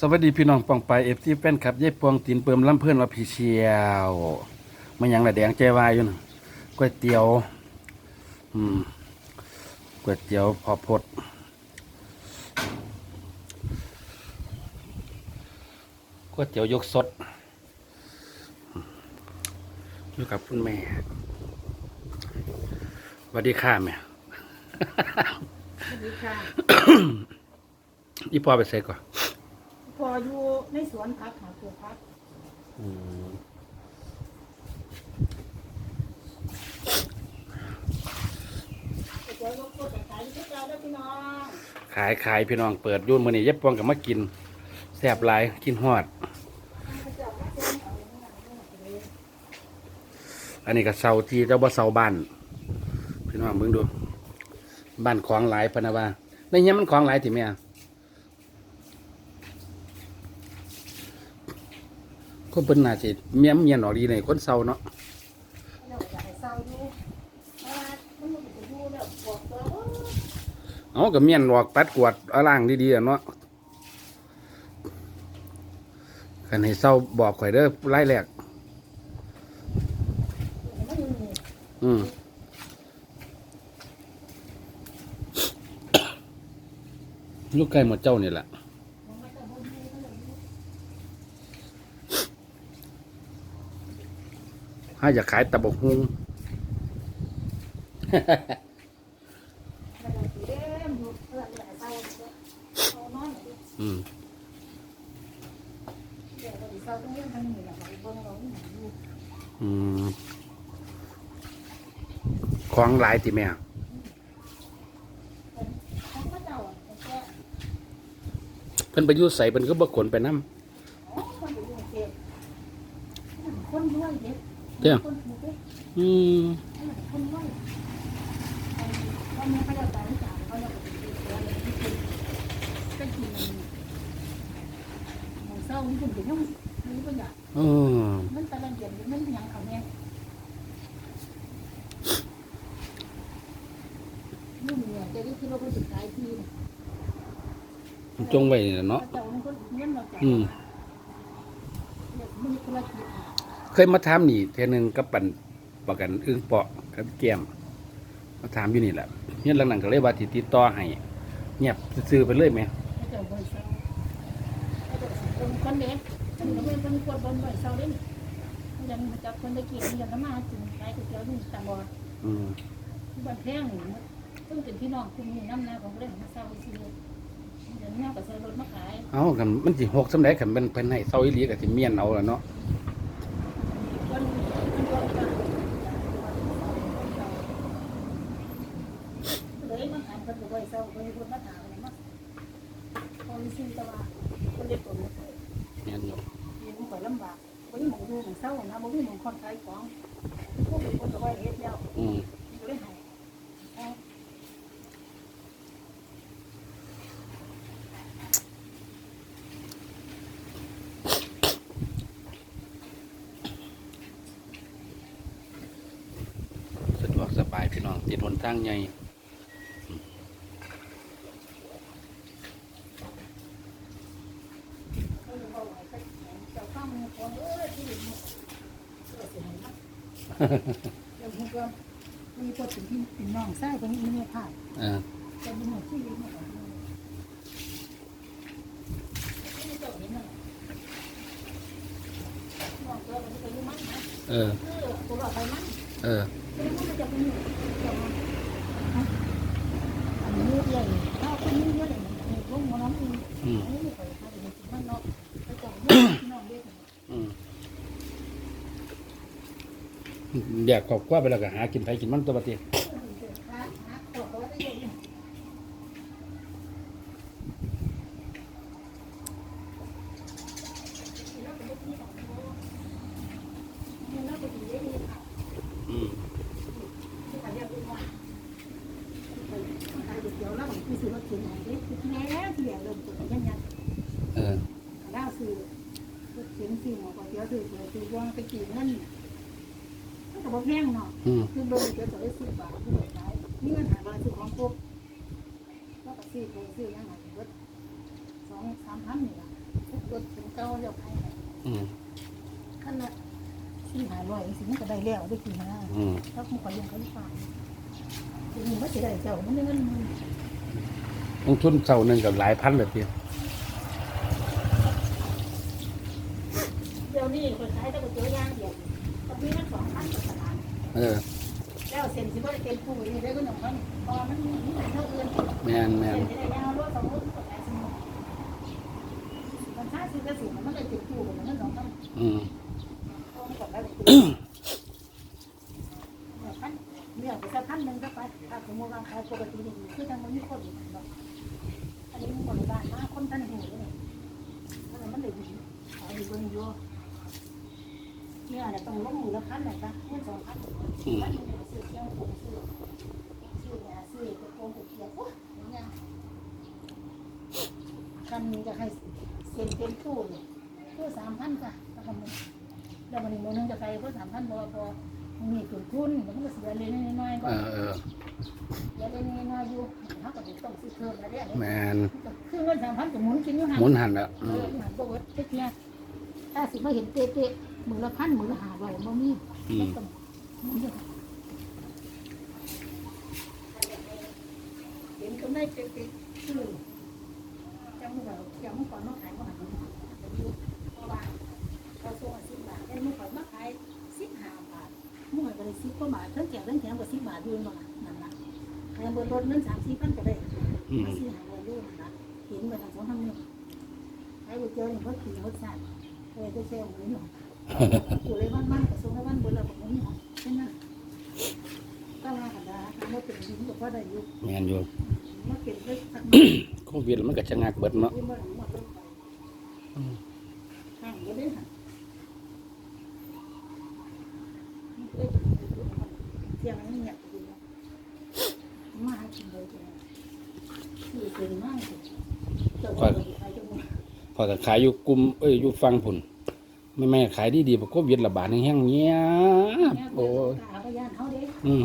สวัสดีพี่น้องปองไปเอฟซีแฟนคลับเย่ปวงตีนเปิมลำเพื่อนว่าพี่เชียวมันยังละแดงใจวายอยู่นะก๋วยเตี๋ยว อืมก๋วยเตี๋ยวพอพดก๋วยเตี๋ยวยกสดอยู่กับคุณแม่สวัสดีค่ะแม่สวัสดีค่ะอีพ่อไปใส่ก่อน พออยู่ในสวนพักหาปลูกพักอืมเดี๋ยวรบกวนแต่ขายที่เจ้าได้พี่น้องขายขายพี่น้องเปิดอยุ่นมือนี่เย็บปองกับมากินแซ่บหลายกินฮอดอันนี้ก็เสาที่เจ้าบ่เสาบ้านพี่น้องมึงดูบ้านของหลายพะนะว่าในเนี้ยมันของหลายติแม่ คนเป็นน่าจิเมียมเมียนออกดีในคนเศร้าเนาะเอากับเมียนออกปัดกวดอล่างดีๆเนาะกันให้เศร้าบอกข่อยเด้อไล่แหลกอืมลูกไก่หมดเจ้านี่แหละ มันไม่ต้องบ่อยู่มันอยู่ ถ้าอยากขายตะบกฮุงมันอยู่เต็มอยู่เพื่อนอยากให้เศร้าเอาน้อยหน่อยดิอืมเดี๋ยวเราสิเศร้าต้องเลี้ยงทั้งนี้แหละเราเบิ่งเราอยู่อืมของหลายติแม่ของพระเจ้าอะแต่แก่เพิ่นไปอยุ่ใส่เพิ่นก็บ่ขนไปน้อ๋ แต่งจ่ายเขาจะไปกินเสือเลยที่กินก็กินหมูเศร้าที่คุณเป็นยังนี่ก็อยากเออมันตะลังเย็นมันยังเขาเนี่ยนี่เนี่ยจะไปสุดท้ายที่จงไว้เนาะอืม เนี่ยมันธุรกิจเคยมาถามนี่เทื่อหนึงกับปันประกันอึ้งเปาะกับแก้มมาถามอยู่นี่แหละเนี่ยหลังๆก็เลยว่าสิติดต่อให้เงียบซื่อๆไปเลยแหมเขาจะบริษัทเขาจะเป็นคนเด็กฉันก็เป็นคนควรบนบริษัทเล่นยังมาจับคนตะเกียบยังมาถึงขายก๋วยเตี๋ยวนี่ตาบอดอืมบ้านแพงนี่ซึ่งเป็นพี่น้องคุณมีน้ำนาของเรื่องมาเศร้าสิเลยเดี๋ยวนี้ก็ใส่รถมาขาย เอากันมันสิหกสำาใดคันเป็นเพิ่นให้เซาอีหลีก็สิเมียนเอาล่ะเนาะ คนคนรวยมาเลยมาขายคนรวยเศร้าคนคนมาถามอะไรมาคนซื้อตะวันคนเด็กคนเล็ก แม่นอยู่ มีมันก็ลำบากคนหมองดูของ เศร้านะบ่มีหมองคนขายของพวกคนรวยเฮ็ดแล้วอืมก็เลยให้เอาสะดวกสบายพี่น้องติดหนทางใหญ่เขาจะเอาไว้สักเจ้าข้ามมือคนเอ้ยที่มั เออเสียหายนะแล้วผมก็มีคนถึงที่เป็นน้องไส้คนนี้ไม่ได้ผ่านเออจะมีหมดที่ยืนมาก่อนไม่เจ้าเห็นน่ะน้องเจ้ามันจะอยู่มันนะเออ เออตัวเราไปมันเออไม่ได้มันจะเป็นอยู่เจ้ามันอันนี้ใหญ่ถ้าคนนี้เยอะเลยในร่มมันน้ำอีอืม อันนี้ไม่เคยทำเป็นสิ่งมันเนาะไปจับน้องเด็ก อืม แยกครอบครัวไปแล้วก็หากินไผกินมันตัวบัดนี้ หาหาตัวเขาได้ยัง อืม เดี๋ยวเราไปซื้อรถเข็นไหนดิแง่ที่เดี๋ยวเริ่มต้นยังยัง เออ ล่าซื้อรถเข็นซื้อมาก่อนเดี๋ยวซื้อเดี๋ยวซื้อว่าไปกี่เงินก็แต่ว่าแพงเนาะอืมคือโดนเดี๋ยวจะได้ซื้อบาทที่ไหนได้นี่เงินหาบาทซื้อของปุ๊บก็ไปซื้อไปซื้อยังไงรถสองสามพันนี่ละรถถึงเก่าแล้วขายอืมขั้นละสี่หาร้อยสิมันก็ได้แล้วได้กี่มาอืมถ้าคุณขอยังเขาฝากทีนี้ว่าสิได้เจ้ามันได้เงินหมื่นลงทุนเสาหนึ่งกับหลายพันเลยเพียเดี๋ยวนี้คนขายแต่ก๋วยเตี๋ยวย่างเดียวก็มีมันสองพันต่อตลาด เออแล้วเซ็นสิบ่ได้เต็มผู้นี่ได้ก็หนึ่งพันพอมันมีหลายเท่าอื่นแมนแมเซ็นนจะได้ยาวรถสองรถก็ได้สมมุติมันค่าซื้อกระสุนมันก็เต็มผู้มันก็สองพันอืมต้องกดได้เลยพันเนื้อไปสักพันหนึ่งก็ไปถ้าสมมติว่าขายปกตินี่คือทางมันมีคนอีกอันนี้มันบริบาลมาคนท่านหูเลยเพราะมันเลยดีเอาอยู่เบิ่งอยู่ เนี่ยเนี่ยต้องลงมือละพันหน่อยจ้ะเงินสองพันมันซื้อเที่ยวผมซื้อซื้อยซื้อกระโปรงกระเทียมโอ้ยเนี่ยคันจะให้เซ็นเต็มตู้เลยตู้สามพันจ้ะแล้วก็มันแล้ววันนี้โมนึงจะไปเพื่อสามพันบอพอมีต้นทุนมันก็เสียเล็กน้อยๆก็เออเสียเล็กน้อยๆอยู่เขาก็ต้องซื้อเพิ่มแล้วเนี่ยแมนคือเงินสามพันกับหมุนกินอยู่หันหมุนหันละเออือมหันก็เวิร์ดเทียถ้าสิมาเห็นเตะๆ มือละพันมือละหาใบบ่มีอืม ต้องหมุนอยู่เห็นก็ได้เตะๆคือจำว่าจำเมื่อก่อนมาขายมาหันอยู่เพราะว่าเขาส่งสิบบาทได้เมื่อก่อนมาขายสิบห้าบาทหน่วยก็ได้สิบกว่าบาททั้งแก่ทั้งแถมก็สิบบาทอยู่นั่นล่ะนั่นล่ะแถมเบนรถนั้นสามสี่พันก็ได้ อืมมาซื้อหาเงินด้วยนะเห็นไปทางสองทางนี้ไอ้ก๋วยเตี๋ยวนี่เขาขี่เขาสั่นเลยจะเซลล์หมูหน่อย อยู่เลยวันมันกระทรวงวันบนเราบอกหมูหน่อยใช่ไหมก็มาขันดาทำมาเป็นดินกับพ่อได้อยู่แมนอยู่มาเป็นเรื่องสักโควิดมันก็ชะงักเบิดเนาะที่มันหมดลงไปห่างก็ได้ห่างเที่ยงนี้เนี่ยมาหากินเลยจ้ะคือเป็นมากเลยเจ้าของใครจะมาพอแต่ขายอยู่กลุ่มเอ้ยอยู่ฟังผุน ไม่แม่ขายดีดีๆเพราะโควิดระบาดแห้งเงี้ยโอ้ยอืม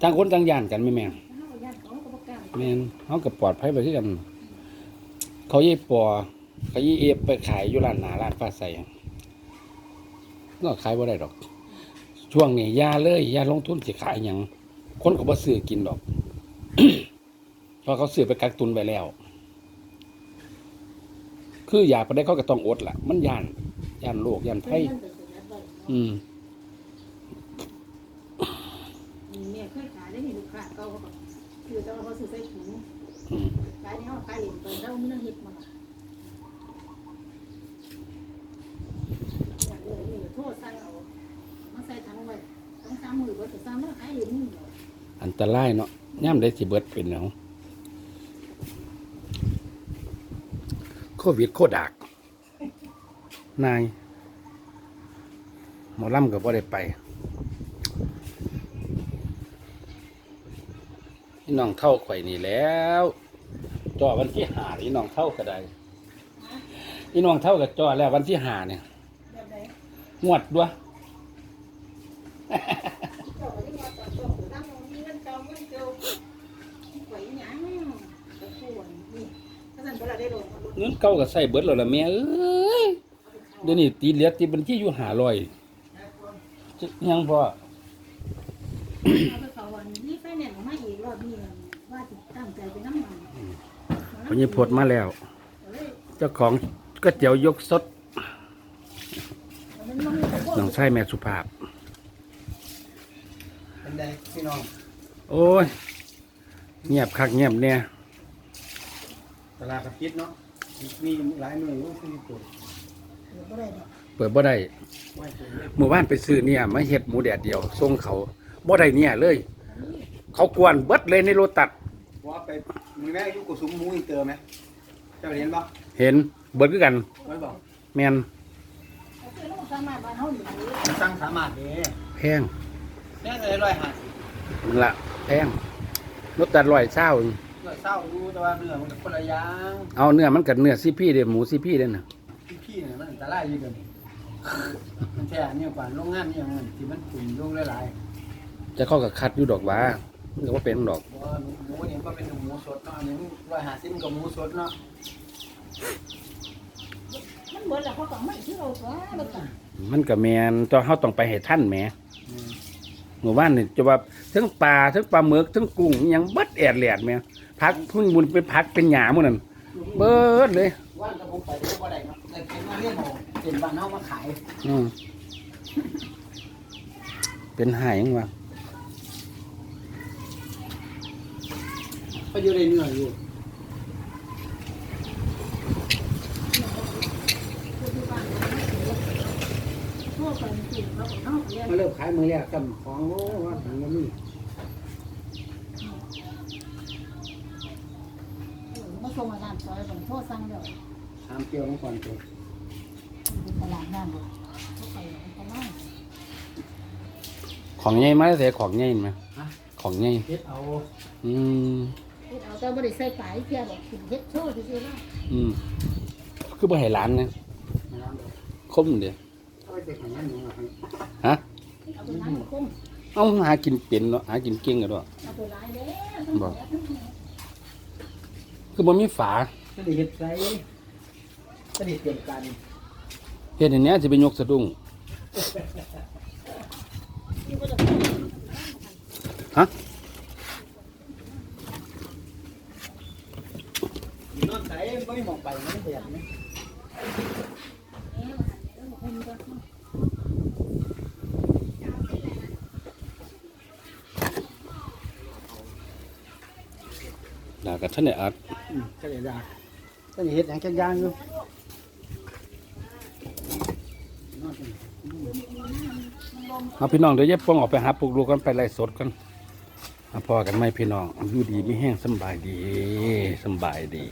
ต่างคนต่างย่านกันไม่แม่งแม่นเขากับปลอดภัยไปที่กัน เขาเย่ปอเขาเย่เอฟไปขายอยู่ร้านหนาร้านฟ้าใสก็ขายบ่ได้ดอก ช่วงนี้ยาเลยยาลงทุนสิขายหยังคนก็บ่ซื้อกินดอกเพราะเขาซื้อไปกักตุนไวแล้ว คืออยากไปได้เขาก็ต้องอดล่ะ มันย่าน ย่านโลกย่านไพ่อืมแม่เคยขายได้มีลูกค้าเขาเขาคือเราเขาซื้อใส่ถุงอืมขายในห้องขายเหรียญไปเราไม่ต้องฮิตมาอย่างเลยนี่โทษสั่งเอามาใส่ถังไว้ต้องสามมือว่าจะสามแล้วขายเหรียญนี่อันตรายเนาะย่ำได้สิเบิดเป็นเนาะโควิดโคดัก นายหมอลำกับว่าได้ไปนี่น้องเท่าข่อยนี่แล้วจ่อวันที่หานี่น้องเท่าก็ได้นี่น้องเท่ากับจ่อแล้ววันที่หาเนี่ยหงวดด้วยเจ้าก็ได้มาต่อต่อตั้งมีเงินเก่าก่าไหวหยังตะปูนี่ถ้าสั่นเวลาได้ลงเงินเก่าก็ใส่เบิดแล้วล่ะแม่เอ้ย ดี๋ยวนี้ตีเหลือตีบัญชีอยู่หาลอยยังพอเอาไปเขาวันนี้ไฟแนนซ์มาอีกรอบนี้ว่าจะตั้งใจไปน้ำมันพญพดมาแล้ว เจ้าของก๋วยเตี๋ยวยกสดน้องชายแม่สุภาพเป็นไงพี่น้อง โอ้ย เงียบคักเงียบเนี่ยตลาดกระปิดเนาะ มีหลายมือลูกที่ปว ดก็ได้ดอกเปิดบ่ได้ไม่ปวดเลยเมื่อวานไปซื้อเนี่ยมาเฮ็ดหมูแดดเดียวส่งเขาบ่ได้เนี่ยเลย เขากวนเบิดเลยในโรตัดว่าไปมึงแม่อยุกุสุมหมูอินเตอร์ไหมเจ้าเรียนปะเห็นเบิดคือกันไม่บอกแม่นคือลูกสามารถบ้านเฮาอยู่นี่มันตั้งสามารถเด้แพงแม่เลยร้อยห้าสิบนั่นละแพงรถตัดร้อยเช้าเองร้อยเศร้าดูแต่ว่าเนื้อมันคนละอย่างเอาเนื้อมันกับเนื้อซีพี่เด้หมูซีพี่เด้น่ะพี่พี่ เนี่ยมันอันตรายอยู่เกันมันแท้เนี่ยกว่าโรงงานเนี่ยมันที่มันตุ่มลงหลายจะเข้ากับคัดอยู่ดอกหว่ามันก็บ่เป็นดอกๆเพราะว่าหมูเนี่ยก็เป็นหมูสดเนาะอันนี้ร้อยห้าสิบก็หมูสดเนาะบิดแล้วเขาก็ไม่ที่เราตัวแล้วก็มันก็แม่นตัวเฮาต้องไปให้ท่านแหมอืมเมื่อวานนี่จะว่าทั้งปลาทั้งปลาหมึกทั้งกุ้งอิหยังเบิดแอดแหลดแหม่พักพึ่งบุญเป็นพักเป็นหยาหมื้อนั้นเบิดเลย ว่านกับผมไปได้บ่ได้ครับ แต่เก็บมาเรียนเอาเป็นบ้านเฮามาขายอืมเป็นหายยังวะก็อยู่ในเนื้ออยู่ทั่วไปจริงเขาเขาเรียนมาเริ่มขายมือแรกซ้ำของโอ้ว่าถังก็มีมาส่งอาหารซอยผมโทษสั่งเดี๋ยว ตามเกี่ยวน้องก่อนเกี่ยวเป็นตลาดน้ำเลยเขาไปประมาณของใหญ่มาแต่ของใหญ่ไหมฮะของใหญ่เฮ็ดเอาอืมเอาแต่บริใส่ปลายเพียบอกกินเฮ็ดโชว์ที่ซื้อมาอืมคือบ่ให้หลานนะไม่รับเลยคมเด้อเอาไปเก็บของนั่นหนูอะครับฮะเอาไปล้างคุ้มเอาหากินเป็นเนาะหากินเก่งกันด้วยเอาไปล้างแล้วคือบ่มีฝาก็ได้เฮ็ดใส่ ก็ได้เตรียมการเฮ็ดอันเนี้ยสิไปยกสะดุ้งฮะนอนใส่ไม่มองไปมันเบียดไหมดากับท่านได้อัดอืมก็ได้ได้ก็ได้เฮ็ดอย่างจักอย่างอยู่นอนเป็น เอาพี่น้องเดี๋ยวยายป้องออกไปหาปลูกลูกกันไปไล่สดกันเอาพอกันไหมพี่น้องอยู่ดีไม่แห้งสบายดีสบายดี